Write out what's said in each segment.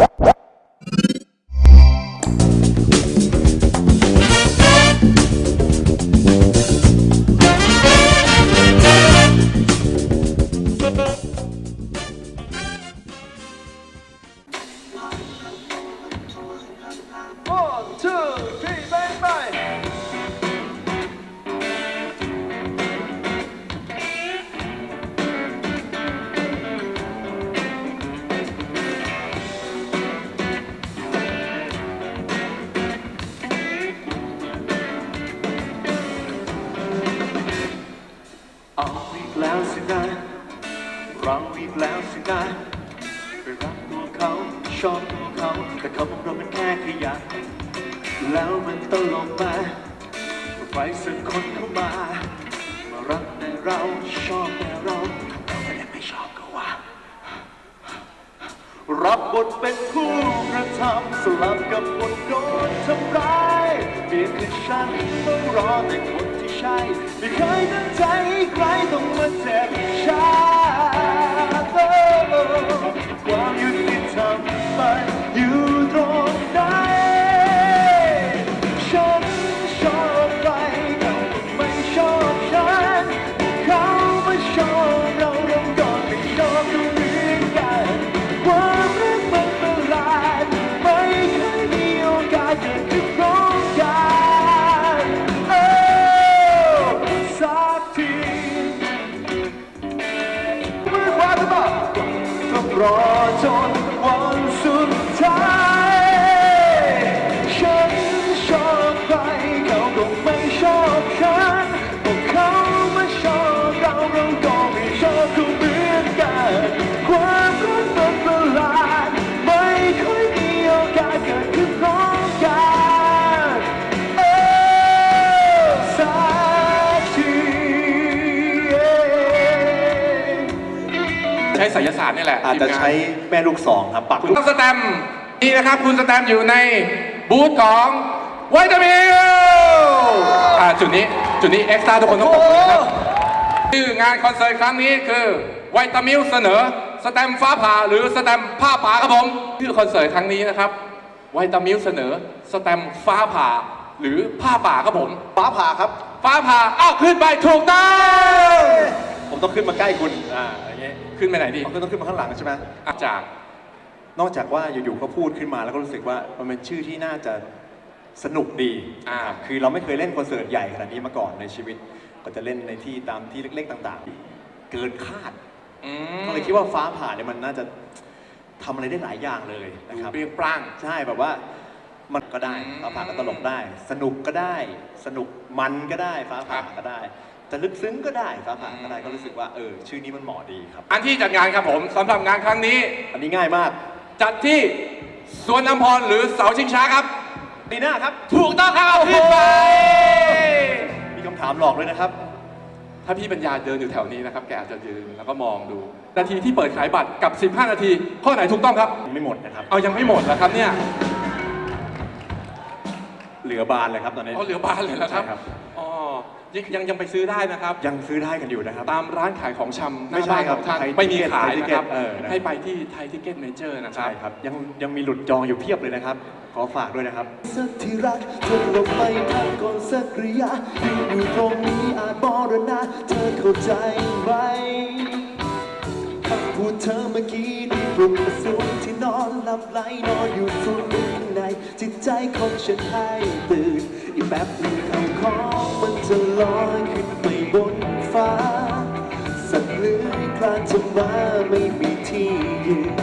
One, two, three, เอาอีกแล้วสินะเราอีกแล้วสินะไปรักตัวเขาชอบตัวเขาแต่เขาของเราเป็นแค่ขยะแล้วมันตลกมาใครสักคนเข้ามา มารักแต่เราชอบแต่เราเราก็ยังไม่ชอบก็ว่า รับบทเป็นผู้กระทำสลับกับบทโดนทำร้ายเปลี่ยนคือฉันต้องรอแต่คน ใช่ ไม่เคยตั้งใจให้ใครต้องมาเจ็บช้าความยุติธรรมมันอยู่ตรงไหนฉันชอบใครเขาไม่ชอบฉัน เขาไม่ชอบเราเราก็ไม่ชอบกันเหมือนกัน ความรักมันประหลาดไม่เคยมีโอกาสเกิด ใช้ไสยศาสตร์นี่แหละอาจจะทีมงนใช้แม่ลูกสองครับปักคุณสแตมป์นี่นะครับ คุณสแตมป์อยู่ในบูธของไวตามิลอ่าจุดนี้จุดนี้เอ็กซ์ตร้าทุกคนต้องปรบมือนะครับชื่องานคอนเสิร์ตครั้งนี้คือไวตามิลเสนอสแตมป์ฟ้าผ่าหรือสแตมป์ผ้าป่าครับผมชื่อคอนเสิร์ตครั้งนี้นะครับไวตามิลเสนอสแตมป์ฟ้าผ่าหรือผ้าป่าครับผม ฟ้าผ่าครับ ฟ้าผ่าอ้าวขึ้นไปถูกต้อง ผมต้องขึ้นมาใกล้คุณอ่าอย่างเงี้ย ขึ้นไปไหนดีผมก็ต้องขึ้นมาข้างหลังใช่ไหมอะจาก นอกจากว่าอยู่ๆเขาพูดขึ้นมาแล้วก็รู้สึกว่ามันเป็นชื่อที่น่าจะสนุกดีอ่าครับคือเราไม่เคยเล่นคอนเสิร์ตใหญ่ขนาดนี้มาก่อนในชีวิต ก็จะเล่นในที่ตามที่เล็กๆต่างๆ เกินคาดอืมก็เลยคิดว่าฟ้าผ่าเนี่ยมันน่าจะทำอะไรได้หลายอย่างเลยนะดูครับ เปรี้ยงปร้าง ใช่แบบว่ามันก็ได้อืมฟ้าผ่าก็ตลกได้ สนุกก็ได้ สนุกมันก็ได้ฟ้าผ่าครับ ก็ได้ จะลึกซึ้งก็ได้ฟ้าผ่าก็ได้ก็รู้สึกว่าเออชื่อนี้มันเหมาะดีครับ อันที่จัดงานครับผมสำหรับงานครั้งนี้ อันนี้ง่ายมาก จัดที่สวนน้ำพรหรือเสาชิงช้าครับ ดีหน้าครับ ถูกต้องครับเอาขึ้นไปมีคำถามหลอกเลยนะครับ ถ้าพี่ปัญญาเดินอยู่แถวนี้นะครับ แกอาจจะยืนแล้วก็มองดู นาทีที่เปิดขายบัตรกับ 15 นาที ข้อไหนถูกต้องครับ ไม่หมดนะครับ เอายังไม่หมดเหรอครับเนี่ย เหลือบานเลยครับตอนนี้เอาเหลือบานเลยแล้วครับใช่ครับอ๋อ ยังยังยังไปซื้อได้นะครับ ยังซื้อได้กันอยู่นะครับ ตามร้านขายของชำหไม่น้าใช่บ้านครัขบองท่านไทยไม่มีทิเก็ตขายไทยทินะเก็คตรับเออนะให้ไปที่ไทยทิเก็ตเมเจอร์นะครัใช่บ ครับ ยังยังมีหลุดจองอยู่เพียบเลยนะครับ ขอฝากด้วยนะครับ สักที่รักเธอหลบไปพักก่อนสักระยะยืนอยู่ตรงนี้อาจมรณะเธอเข้าใจไหมคำพูดเธอเมื่อกี้ได้ปลุกประสูที่นอนหลับไหลนอนอยู่สุดลึกข้างใน จิตใจของฉันให้ตื่นอีกแป๊บหนึ่งเขาของมันจะลอยขึ้นไปบนฟ้า สัตว์เลื้อยคลานจะมาไม่มีที่ยืน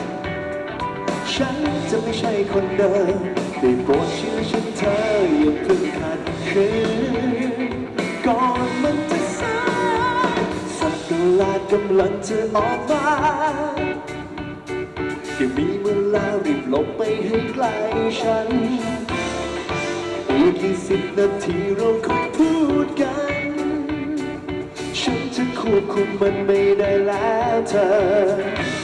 ฉันจะไม่ใช่คนเดิมได้โปรดเชื่อฉันเธออย่าเพิ่งขัดขืนก่อนมันจะสายสัตว์ประหลาดกำลังจะออกมา แค่มีเวลารีบหลบไปให้ไกลฉัน อีกยี่สิบนาทีเราคงพูดกัน ฉันจะควบคุมมันไม่ได้แล้วเธอ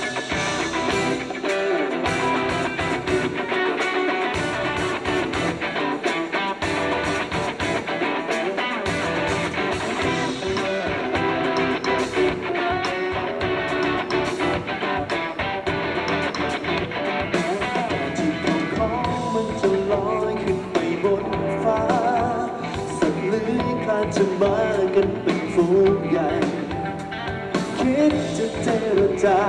จะเทิดา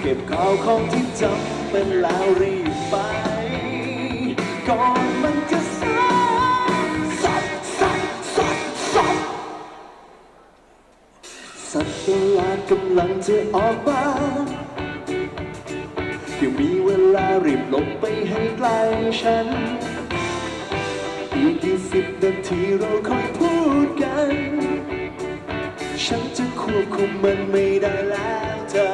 เก็บข้าวของที่จำเป็นแล้วรีบไป ก่อนมันจะสายสัสัสัสัสัตว์ประหลาดกำลังจะออกมายังมีเวลารีบหลบไปให้ไกลฉัน อีกยี่สิบนาทีเราค่อยพูด ควบคุมมันไม่ได้แล้วเธอ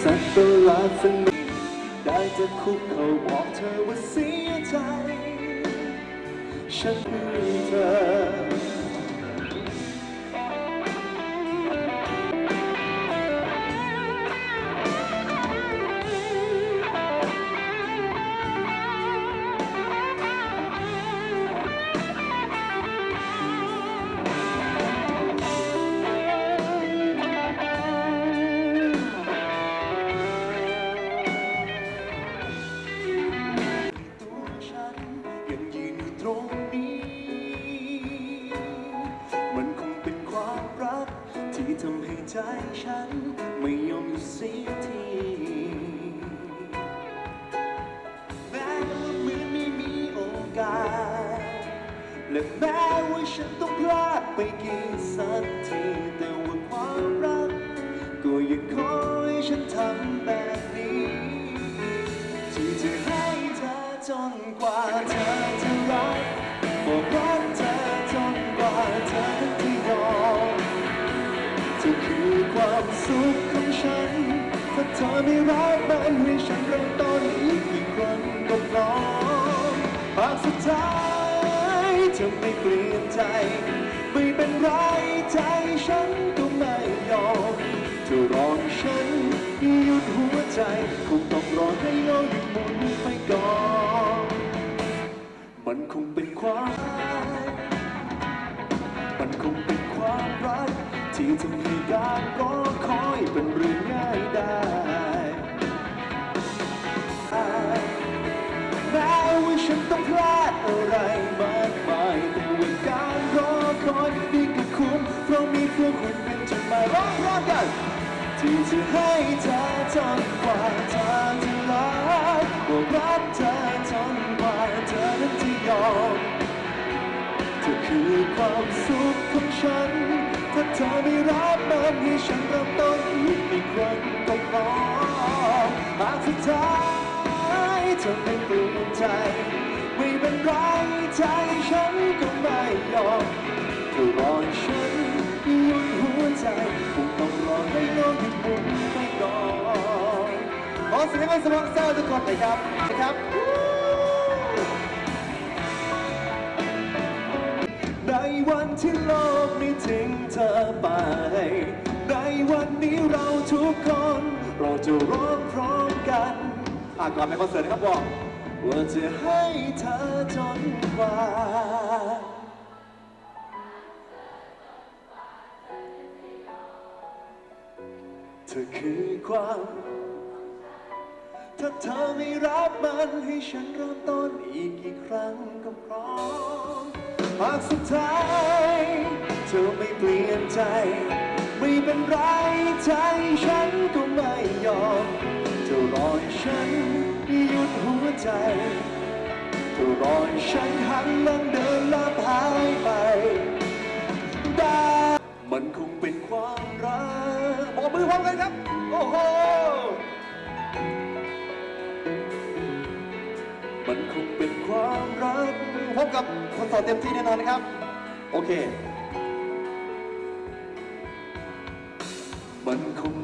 สัตว์ประหลาดสักหนึ่งได้จะคุกเขาบอกเธอว่าเสียใจ ฉันคือเธอ ใจฉันไม่ยอมหยุดเสียทีแม้ว่าเหมือนไม่มีโอกาส และแม้ว่าฉันต้องพลาดไปกี่สักทีแต่ มันให้ฉันเริ่มต้นอีกครั้งก็พร้อมหากสุดท้ายเธอไม่เปลี่ยนใจ ไม่เป็นไรใจฉัน เป็นจุดหมายร้องพร้อมกันที่จะให้เธอจนกว่าเธอจะรักบอกรักเธอจนกว่าเธอนั้นจะยอมเธอคือความสุขของฉัน ถ้าเธอไม่รับมันให้ฉันเริ่มต้นอีกครั้งก็พอหากสุดท้ายเธอไม่เปลี่ยนใจไม่เป็นไรใจฉันก็ไม่ยอมเธอรอฉัน ให้สมัครเซอร์ทุกคนหน่อยครับนะครับในวันที่โลกนี้ทิ้งเธอไป ในวันนี้เราทุกคน เราจะร้องพร้อมกันอะก่อนไปคอนเสิร์ตนะครับบอกว่าจะให้เธอจนกว่าเธอคือความ ถ้าเธอไม่รับมันให้ฉันเริ่มต้นอีกกี่ครั้งก็พร้อมหากสุดท้ายเธอไม่เปลี่ยนใจ ไม่เป็นไรใจฉันก็ไม่ยอมเธอรอให้ฉันหยุดหัวใจเธอรอให้ฉัน สิร์ตเต็มที่แน่นอนนะครับ โอเค มันคง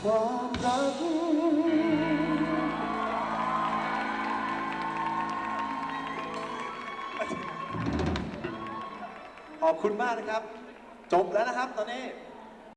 ความรักขอบคุณมากนะครับ จบแล้วนะครับตอนนี้